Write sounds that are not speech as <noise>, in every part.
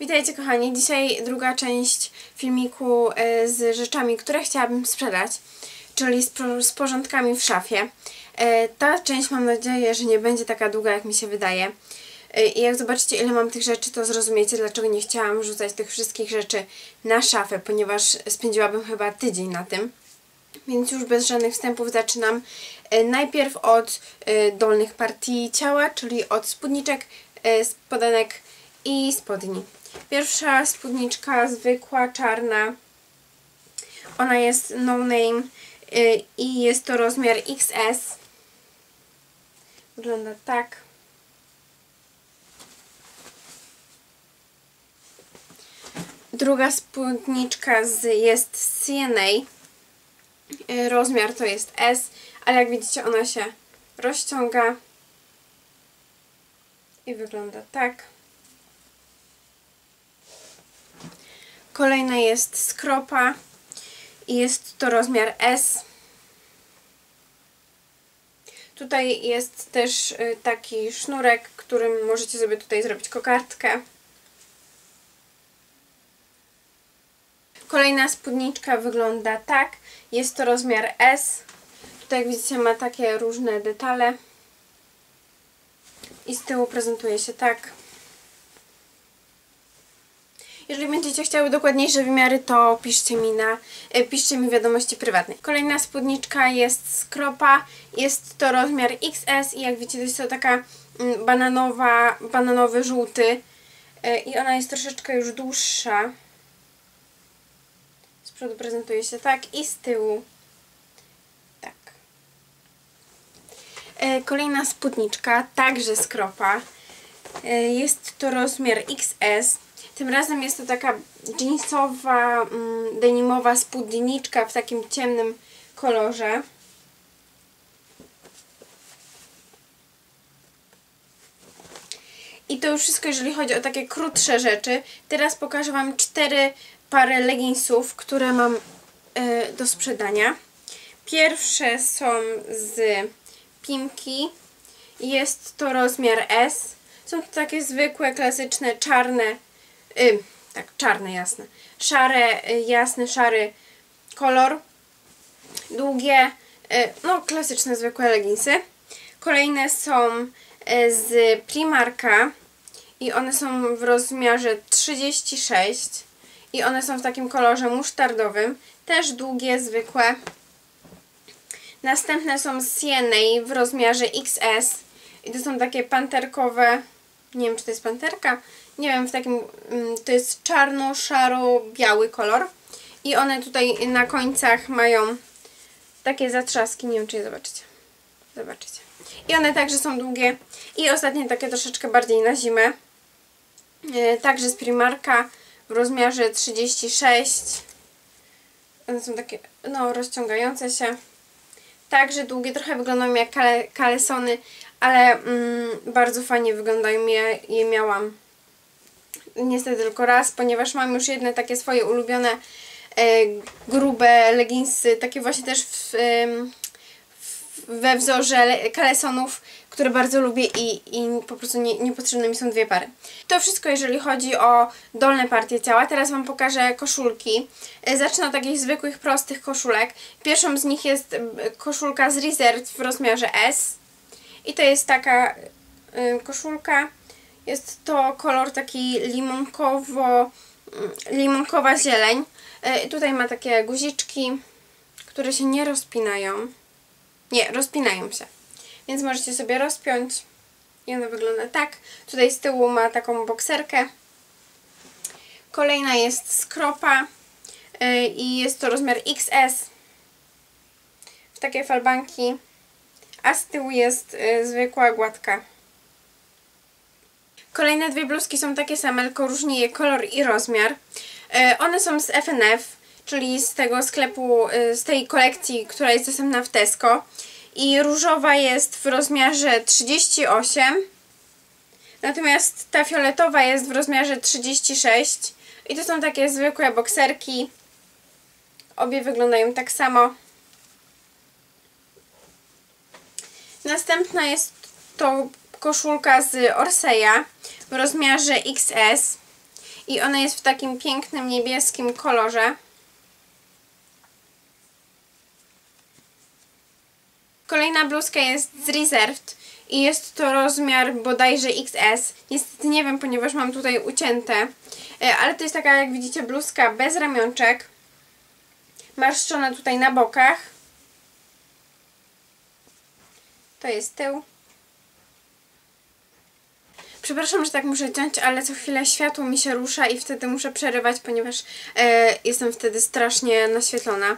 Witajcie kochani, dzisiaj druga część filmiku e, z rzeczami, które chciałabym sprzedać, czyli z, porządkami w szafie. E, Ta część mam nadzieję, że nie będzie taka długa jak mi się wydaje. E, I jak zobaczycie ile mam tych rzeczy, to zrozumiecie dlaczego nie chciałam rzucać tych wszystkich rzeczy na szafę, ponieważ spędziłabym chyba tydzień na tym. Więc już bez żadnych wstępów zaczynam. Najpierw od dolnych partii ciała, czyli od spódniczek, spodenek i spodni. Pierwsza spódniczka zwykła, czarna. Ona jest no name y, i jest to rozmiar XS. Wygląda tak. Druga spódniczka z, jest z CNA. Y, Rozmiar to jest S, ale jak widzicie ona się rozciąga i wygląda tak. Kolejna jest skropa i jest to rozmiar S. Tutaj jest też y, taki sznurek, którym możecie sobie tutaj zrobić kokardkę. Kolejna spódniczka wygląda tak. Jest to rozmiar S. Tutaj jak widzicie ma takie różne detale. I z tyłu prezentuje się tak. Jeżeli będziecie chciały dokładniejsze wymiary, to piszcie mi na e, piszcie mi wiadomości prywatnej. Kolejna spódniczka jest skropa. Jest to rozmiar XS i jak widzicie to jest to taka mm, bananowa, bananowy żółty E, i ona jest troszeczkę już dłuższa. Z przodu prezentuje się tak i z tyłu tak. E, Kolejna spódniczka, także skropa. E, Jest to rozmiar XS. Tym razem jest to taka jeansowa, mm, denimowa spódniczka w takim ciemnym kolorze. I to już wszystko, jeżeli chodzi o takie krótsze rzeczy. Teraz pokażę Wam cztery pary leginsów, które mam e, do sprzedania. Pierwsze są z Pimki. Jest to rozmiar S. Są to takie zwykłe, klasyczne, czarne, y, tak, czarne, jasne, szare, y, jasny, szary kolor. Długie, y, no klasyczne, zwykłe leginsy. Kolejne są y, z Primarka i one są w rozmiarze 36 i one są w takim kolorze musztardowym. Też długie, zwykłe. Następne są z CNA w rozmiarze XS i to są takie panterkowe, nie wiem czy to jest panterka, nie wiem, w takim, mm, to jest czarno-szaro-biały kolor i one tutaj na końcach mają takie zatrzaski, nie wiem czy je zobaczycie. Zobaczycie. I one także są długie i ostatnie takie troszeczkę bardziej na zimę. E, Także z Primarka w rozmiarze 36. One są takie, no, rozciągające się. Także długie, trochę wyglądają jak kale, kalesony, ale mm, bardzo fajnie wyglądają. Ja je miałam niestety tylko raz, ponieważ mam już jedne takie swoje ulubione e, grube leginsy, takie właśnie też w, we wzorze le- kalesonów, które bardzo lubię i, i po prostu nie, niepotrzebne mi są dwie pary. To wszystko jeżeli chodzi o dolne partie ciała. Teraz Wam pokażę koszulki. E, Zacznę od takich zwykłych, prostych koszulek. Pierwszą z nich jest e, koszulka z Reserve w rozmiarze S. I to jest taka y, koszulka. Jest to kolor taki limonkowo, mm, limonkowa zieleń. Y, tutaj ma takie guziczki, które się nie rozpinają. Nie, rozpinają się. Więc możecie sobie rozpiąć. I ona wygląda tak. Tutaj z tyłu ma taką bokserkę. Kolejna jest skropa y, i jest to rozmiar XS. W takie falbanki a z tyłu jest y, zwykła gładka. Kolejne dwie bluzki są takie same, tylko różni je kolor i rozmiar. Y, one są z FNF, czyli z tego sklepu, y, z tej kolekcji, która jest dostępna w Tesco. I różowa jest w rozmiarze 38, natomiast ta fioletowa jest w rozmiarze 36. I to są takie zwykłe bokserki. Obie wyglądają tak samo. Następna jest to koszulka z Orseja w rozmiarze XS I ona jest w takim pięknym niebieskim kolorze. Kolejna bluzka jest z Reserved i jest to rozmiar bodajże XS. Niestety nie wiem, ponieważ mam tutaj ucięte, e, ale to jest taka, jak widzicie, bluzka bez ramionczek. Marszczona tutaj na bokach. To jest tył. Przepraszam, że tak muszę ciąć, ale co chwilę światło mi się rusza i wtedy muszę przerywać, ponieważ e, jestem wtedy strasznie naświetlona.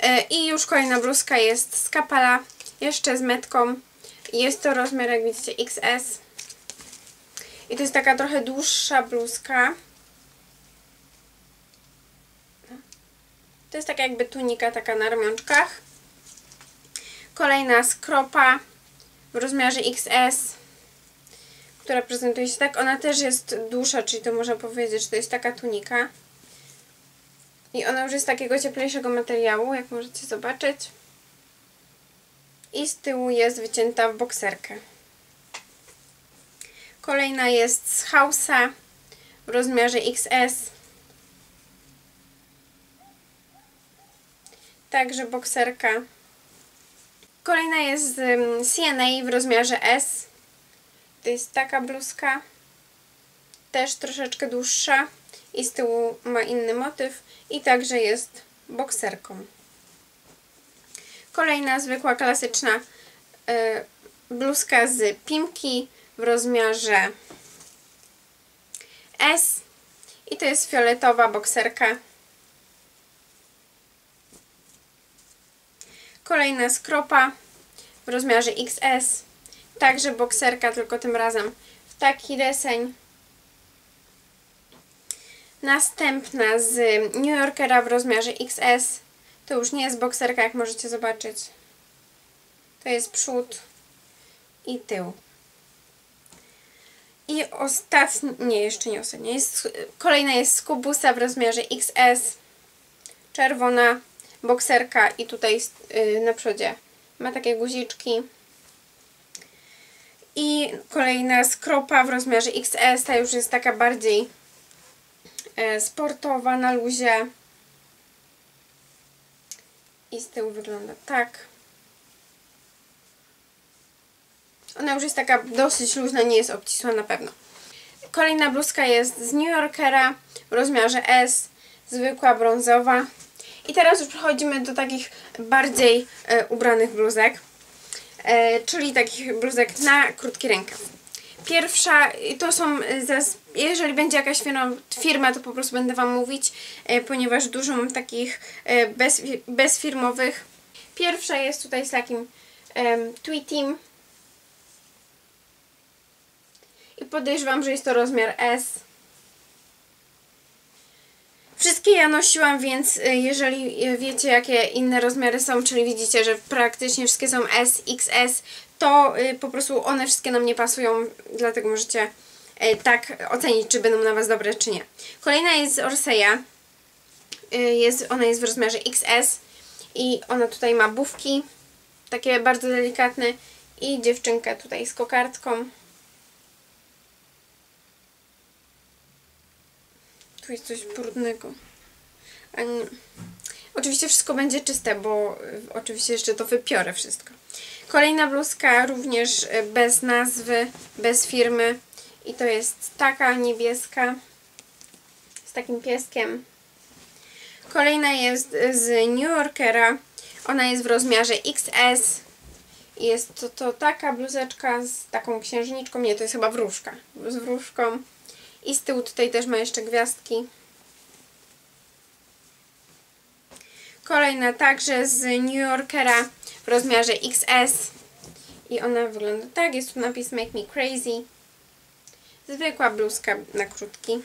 E, I już kolejna bluzka jest z kapala, jeszcze z metką. Jest to rozmiar, jak widzicie, XS. I to jest taka trochę dłuższa bluzka. To jest taka jakby tunika, taka na ramionczkach. Kolejna skropa w rozmiarze XS, która prezentuje się tak. Ona też jest dłuższa, czyli to można powiedzieć, że to jest taka tunika. I ona już jest takiego cieplejszego materiału, jak możecie zobaczyć. I z tyłu jest wycięta w bokserkę. Kolejna jest z Hausa w rozmiarze XS. Także bokserka. Kolejna jest z CNA w rozmiarze S. To jest taka bluzka. Też troszeczkę dłuższa. I z tyłu ma inny motyw. I także jest bokserką. Kolejna zwykła, klasyczna y, bluzka z Pimki w rozmiarze S. I to jest fioletowa bokserka. Kolejna skropa w rozmiarze XS. Także bokserka, tylko tym razem w taki deseń. Następna z New Yorkera w rozmiarze XS. To już nie jest bokserka, jak możecie zobaczyć. To jest przód i tył. I ostatnia, nie, jeszcze nie ostatnia, jest, kolejna jest z Kubusa w rozmiarze XS. Czerwona bokserka i tutaj yy, na przodzie ma takie guziczki. I kolejna skropa w rozmiarze XS, ta już jest taka bardziej e, sportowa, na luzie. I z tyłu wygląda tak. Ona już jest taka dosyć luźna, nie jest obcisła na pewno. Kolejna bluzka jest z New Yorkera w rozmiarze S, zwykła brązowa. I teraz już przechodzimy do takich bardziej e, ubranych bluzek, czyli takich bluzek na krótki rękaw. Pierwsza, to są, jeżeli będzie jakaś firma, to po prostu będę Wam mówić, e, ponieważ dużo mam takich e, bez, bezfirmowych. Pierwsza jest tutaj z takim um, tweetim. I podejrzewam, że jest to rozmiar S. Wszystkie ja nosiłam, więc y, jeżeli y, wiecie jakie inne rozmiary są, czyli widzicie, że praktycznie wszystkie są S, XS, to y, po prostu one wszystkie nam nie pasują, dlatego możecie tak ocenić, czy będą na Was dobre, czy nie. Kolejna jest z Orseya. Jest, ona jest w rozmiarze XS i ona tutaj ma bufki, takie bardzo delikatne i dziewczynkę tutaj z kokardką. Tu jest coś brudnego. Nie. Oczywiście wszystko będzie czyste, bo y, oczywiście jeszcze to wypiorę wszystko. Kolejna bluzka również y, bez nazwy, bez firmy. I to jest taka niebieska z takim pieskiem. Kolejna jest z New Yorkera. Ona jest w rozmiarze XS. Jest to, to taka bluzeczka z taką księżniczką. Nie, to jest chyba wróżka. Z wróżką. I z tyłu tutaj też ma jeszcze gwiazdki. Kolejna także z New Yorkera w rozmiarze XS. I ona wygląda tak. Jest tu napis Make Me Crazy. Zwykła bluzka na krótki.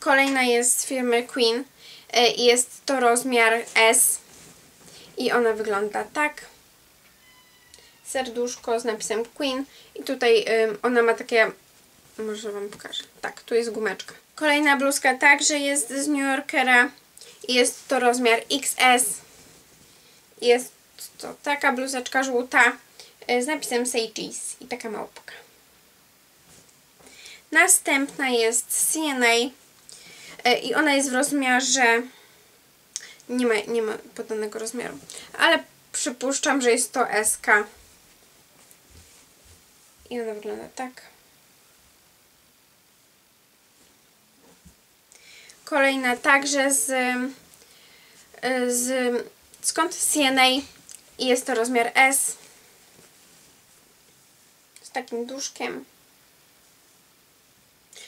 Kolejna jest z firmy Queen. E, I jest to rozmiar S. I ona wygląda tak. Serduszko z napisem Queen. I tutaj ona ma takie może Wam pokażę. Tak, tu jest gumeczka. Kolejna bluzka także jest z New Yorkera. Jest to rozmiar XS. Jest to taka bluzeczka żółta e, z napisem Say Cheese i taka małpka. Następna jest CNA e, i ona jest w rozmiarze nie ma, nie ma podanego rozmiaru, ale przypuszczam, że jest to SK. I ona wygląda tak. Kolejna także z, z skąd CNA i jest to rozmiar S z takim duszkiem.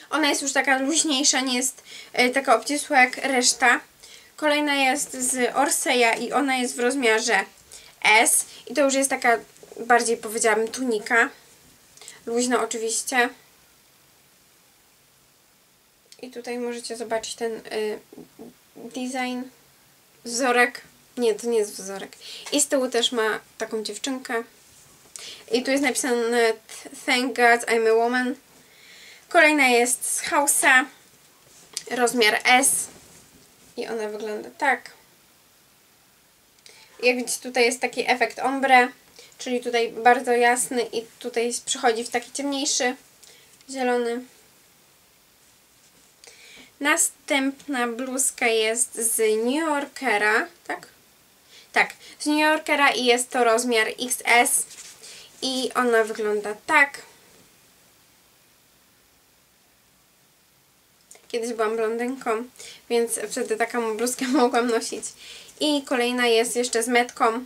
Ona jest już taka luźniejsza, nie jest e, taka obcisła jak reszta. Kolejna jest z Orseja i ona jest w rozmiarze S. I to już jest taka bardziej powiedziałabym tunika. Luźna oczywiście. I tutaj możecie zobaczyć ten y, design. Wzorek. Nie, to nie jest wzorek. I z tyłu też ma taką dziewczynkę. I tu jest napisane Thank God I'm a woman. Kolejna jest z Hausa. Rozmiar S. I ona wygląda tak. Jak widzicie tutaj jest taki efekt ombre, czyli tutaj bardzo jasny i tutaj przychodzi w taki ciemniejszy zielony. Następna bluzka jest z New Yorkera, tak? Tak, z New Yorkera i jest to rozmiar XS i ona wygląda tak. Kiedyś byłam blondynką, więc wtedy taką bluzkę <laughs> mogłam nosić. I kolejna jest jeszcze z metką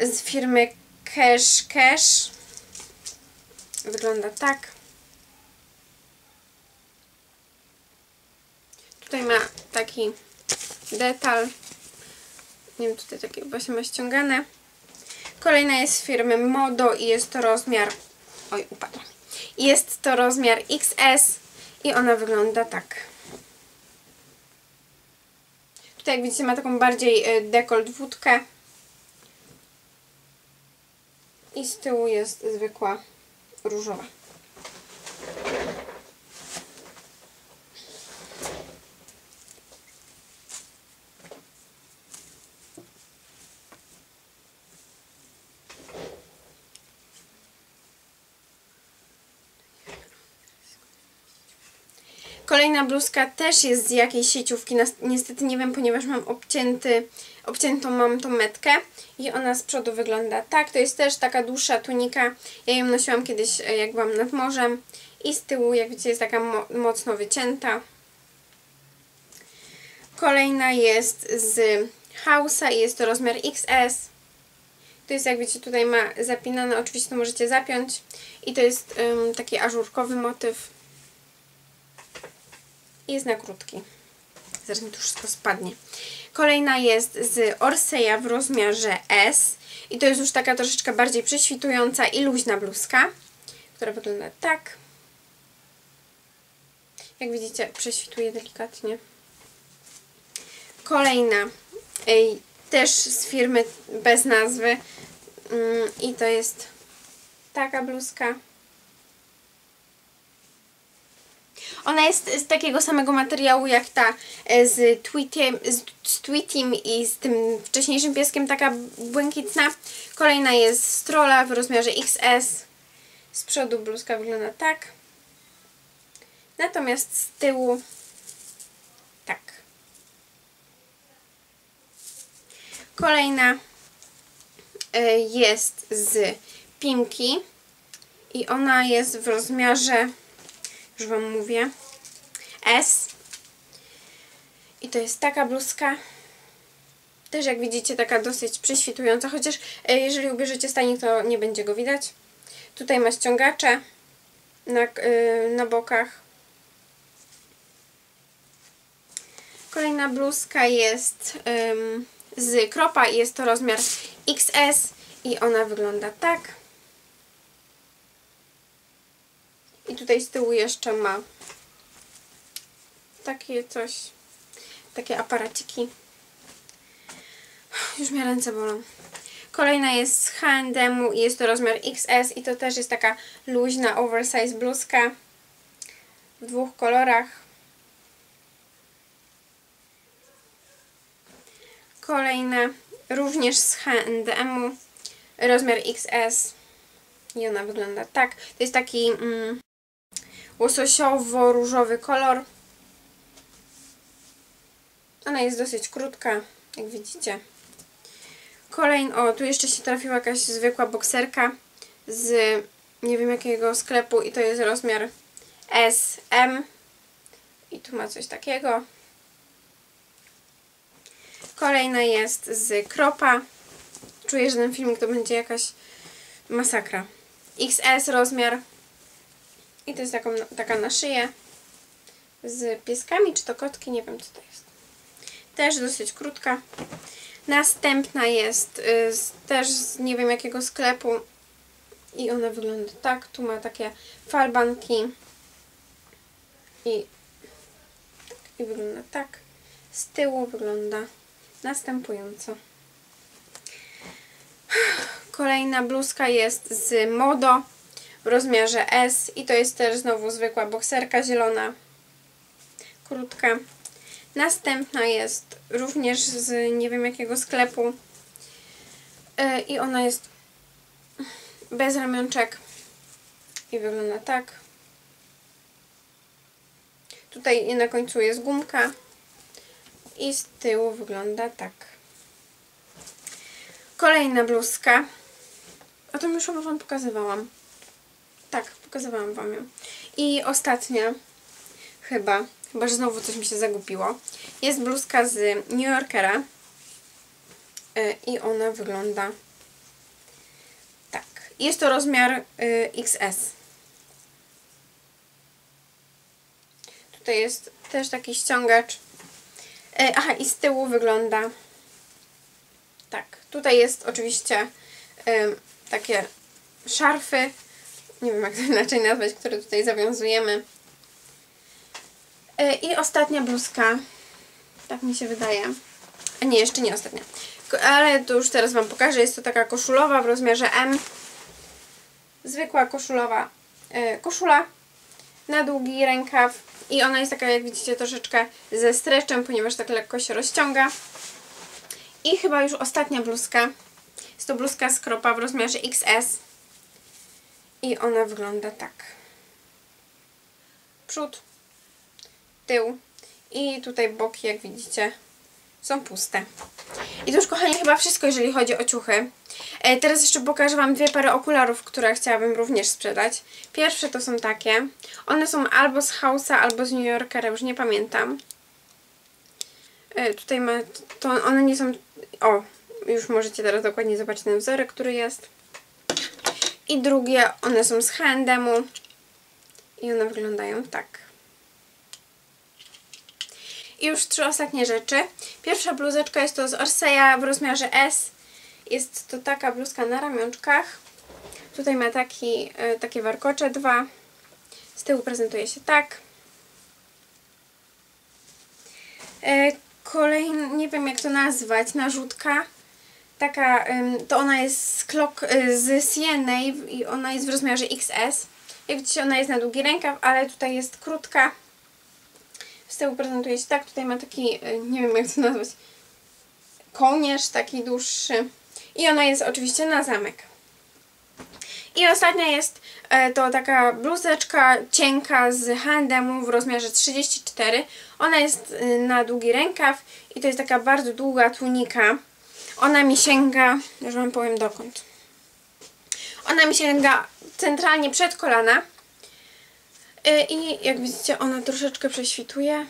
z firmy Cash Cash. Wygląda tak. Tutaj ma taki detal. Nie wiem, tutaj takie właśnie ma ściągane. Kolejna jest z firmy Modo i jest to rozmiar... Oj, upadła. Jest to rozmiar XS i ona wygląda tak. Tutaj jak widzicie ma taką bardziej y, dekolt wódkę. I z tyłu jest zwykła różowa. Kolejna bluzka też jest z jakiejś sieciówki. Niestety nie wiem, ponieważ mam obcięty, obciętą mam tą metkę i ona z przodu wygląda tak. To jest też taka dłuższa tunika. Ja ją nosiłam kiedyś, e, jak byłam nad morzem. I z tyłu, jak widzicie, jest taka mo mocno wycięta. Kolejna jest z Hausa i jest to rozmiar XS. To jest, jak widzicie, tutaj ma zapinane, oczywiście to możecie zapiąć. I to jest um, taki ażurkowy motyw jest na krótki. Zaraz mi tu wszystko spadnie. Kolejna jest z Orseja w rozmiarze S. I to jest już taka troszeczkę bardziej prześwitująca i luźna bluzka, która wygląda tak. Jak widzicie, prześwituje delikatnie. Kolejna, ej, też z firmy bez nazwy. Ym, I to jest taka bluzka. Ona jest z takiego samego materiału jak ta e, z Tweetim, z, Tweetim i z tym wcześniejszym pieskiem, taka błękitna. Kolejna jest strola w rozmiarze XS. Z przodu bluzka wygląda tak. Natomiast z tyłu tak. Kolejna e, jest z Pimki i ona jest w rozmiarze już Wam mówię. S. I to jest taka bluzka. Też jak widzicie taka dosyć prześwitująca, chociaż e, jeżeli ubierzecie stanik to nie będzie go widać. Tutaj ma ściągacze na, yy, na bokach. Kolejna bluzka jest z kropa i jest to rozmiar XS i ona wygląda tak. I tutaj z tyłu jeszcze ma takie coś, takie aparaciki. Już mnie ręce bolą. Kolejna jest z H&M i jest to rozmiar XS i to też jest taka luźna oversize bluzka w dwóch kolorach. Kolejna również z H&M rozmiar XS i ona wygląda tak. To jest taki mm, łososiowo-różowy kolor. Ona jest dosyć krótka, jak widzicie. Kolejny, o tu jeszcze się trafiła jakaś zwykła bokserka z nie wiem jakiego sklepu i to jest rozmiar S, M i tu ma coś takiego. Kolejna jest z kropa. Czuję, że ten filmik to będzie jakaś masakra. XS rozmiar i to jest taką, taka na szyję z pieskami, czy to kotki, nie wiem co to jest. Też dosyć krótka. Następna jest y, z, też z nie wiem jakiego sklepu i ona wygląda tak. Tu ma takie falbanki i, i wygląda tak. Z tyłu wygląda następująco. Kolejna bluzka jest z Modo w rozmiarze S i to jest też znowu zwykła bokserka zielona, krótka. Następna jest również z nie wiem jakiego sklepu yy, i ona jest bez ramionczek i wygląda tak. Tutaj na końcu jest gumka i z tyłu wygląda tak. Kolejna bluzka. A to już Wam pokazywałam. Tak, pokazywałam Wam ją. I ostatnia, chyba, chyba, że znowu coś mi się zagubiło, jest bluzka z New Yorkera e, i ona wygląda tak. Jest to rozmiar e, XS. Tutaj jest też taki ściągacz. E, aha, i z tyłu wygląda tak. Tutaj jest oczywiście takie szarfy nie wiem jak to inaczej nazwać, które tutaj zawiązujemy. E, I ostatnia bluzka. Tak mi się wydaje. A nie, jeszcze nie ostatnia. Ale to już teraz Wam pokażę. Jest to taka koszulowa w rozmiarze M. Zwykła koszulowa yy, koszula na długi rękaw. I ona jest taka, jak widzicie, troszeczkę ze streczem, ponieważ tak lekko się rozciąga. I chyba już ostatnia bluzka. Jest to bluzka z kropa w rozmiarze XS. I ona wygląda tak. Przód, tył i tutaj boki, jak widzicie, są puste. I to już, kochani, chyba wszystko, jeżeli chodzi o ciuchy. E, teraz jeszcze pokażę Wam dwie pary okularów, które chciałabym również sprzedać. Pierwsze to są takie. One są albo z House'a, albo z New Yorkera, już nie pamiętam. E, tutaj ma, to one nie są, o, już możecie teraz dokładnie zobaczyć ten wzorek, który jest. I drugie, one są z H&M i one wyglądają tak. I już trzy ostatnie rzeczy. Pierwsza bluzeczka jest to z Orseya w rozmiarze S. Jest to taka bluzka na ramionczkach. Tutaj ma taki, e, takie warkocze dwa. Z tyłu prezentuje się tak. E, kolejny, nie wiem jak to nazwać, narzutka taka, to ona jest z, klok, y, z CNA i ona jest w rozmiarze XS. Jak widzicie ona jest na długi rękaw, ale tutaj jest krótka. Z tyłu prezentuje się tak, tutaj ma taki, y, nie wiem jak to nazwać, kołnierz taki dłuższy. I ona jest oczywiście na zamek. I ostatnia jest e, to taka bluzeczka cienka z handemu w rozmiarze 34. Ona jest y, na długi rękaw i to jest taka bardzo długa tunika. Ona mi sięga, już Wam powiem dokąd. Ona mi sięga centralnie przed kolana. Y, I jak widzicie, ona troszeczkę prześwituje.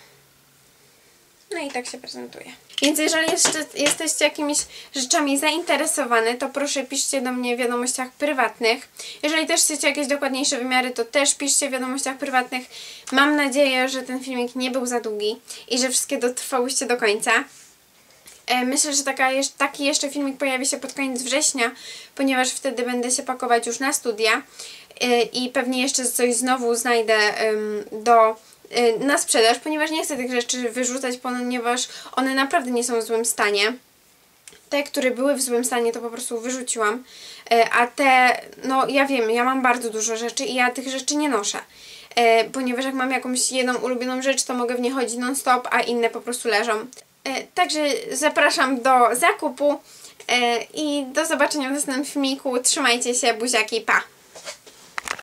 No i tak się prezentuje. Więc jeżeli jeszcze jesteście jakimiś rzeczami zainteresowane, to proszę piszcie do mnie w wiadomościach prywatnych. Jeżeli też chcecie jakieś dokładniejsze wymiary, to też piszcie w wiadomościach prywatnych. Mam nadzieję, że ten filmik nie był za długi i że wszystkie dotrwałyście do końca. E, myślę, że taka, taki jeszcze filmik pojawi się pod koniec września, ponieważ wtedy będę się pakować już na studia e, i pewnie jeszcze coś znowu znajdę do e, na sprzedaż, ponieważ nie chcę tych rzeczy wyrzucać, ponieważ one naprawdę nie są w złym stanie. Te, które były w złym stanie, to po prostu wyrzuciłam, a te, no ja wiem, ja mam bardzo dużo rzeczy i ja tych rzeczy nie noszę. Ponieważ jak mam jakąś jedną ulubioną rzecz, to mogę w nie chodzić non-stop, a inne po prostu leżą. E, także zapraszam do zakupu e, i do zobaczenia w następnym filmiku. Trzymajcie się, buziaki, pa!